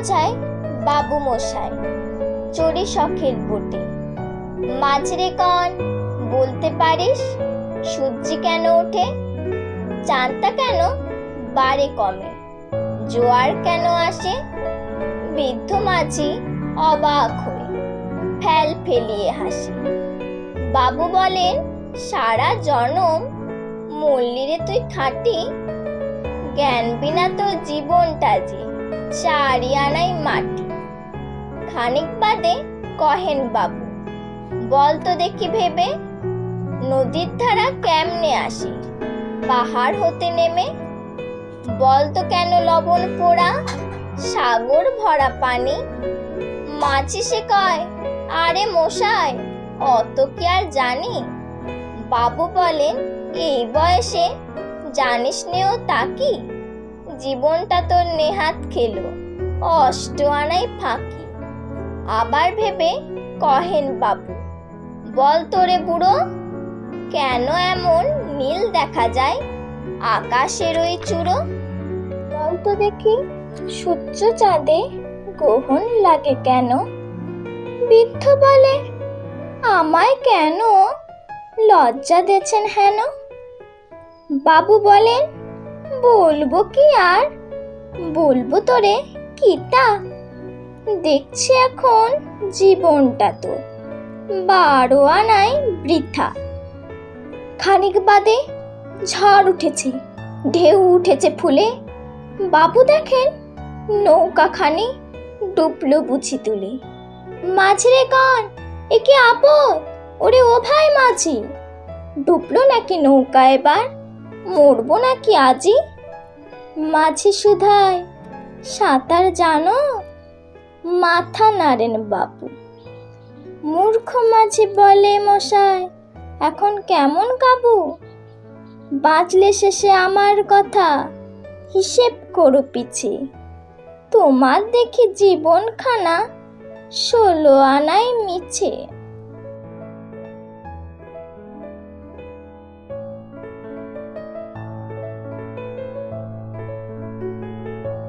বোঝায় বাবু মশাই। চড়ি শখের বটে। মাঝরে কন, বলতে পারিস? সূর্যি কেন ওঠে? চাঁদটা কেন বাড়ে কমে? জোয়ার কেন আসে? বৃদ্ধ মাঝি অবাক হয়ে ফেল ফেলিয়ে হাসে। বাবু বলেন, সারা জনম মল্লিরে তুই খাটি। জ্ঞান বিনা তোর জীবনটা যে। চারি আনাই মাটি। খানিক বাদে কহেন বাবু, বল তো দেখি ভেবে, নদীর ধারা কেমনে আসে? পাহাড় হতে নেমে, বল তো কেন লবণ পোড়া? সাগর ভরা পানি, মাছি সে কয়, আরে মশাই, অত কি আর জানি? বাবু বলেন, এই বয়সে জানিস নেও তা কি? জীবনটা তোর নেহাত খেলো অষ্ট আনাই ফাঁকি। আবার ভেবে কহেন বাবু, বল তোরে বুড়ো, কেন এমন নীল দেখা যায় আকাশের ওই চূড়ো? বল তো দেখি, সূর্য চাঁদে গ্রহণ লাগে কেন? বৃদ্ধ বলে, আমায় কেন লজ্জা দিয়েছেন হেন? বাবু বলেন বলব কি আর? বলব তোরে কিটা দেখছি এখন জীবনটা তো। বারো আনাই বৃথা। খানিক বাদে ঝড় উঠেছে, ঢেউ উঠেছে ফুলে। বাবু দেখেন, নৌকাখানি ডুবলো বুঝি তুলে। মাঝরে কন, এ কি আপদ? ওরে ও ভাই মাঝি। ডুবলো নাকি নৌকা এবার? মরবো নাকি আজি? মাঝি সুধায়, সাঁতার জানো? মাথা নাড়েন বাবু মূর্খ মাঝি বলে মশাই এখন কেমন কাবু? বাঁচলে শেষে আমার কথা, হিসেব করো পিছে। তোমার দেখি জীবনখানা, ষোলো আনাই মিছে।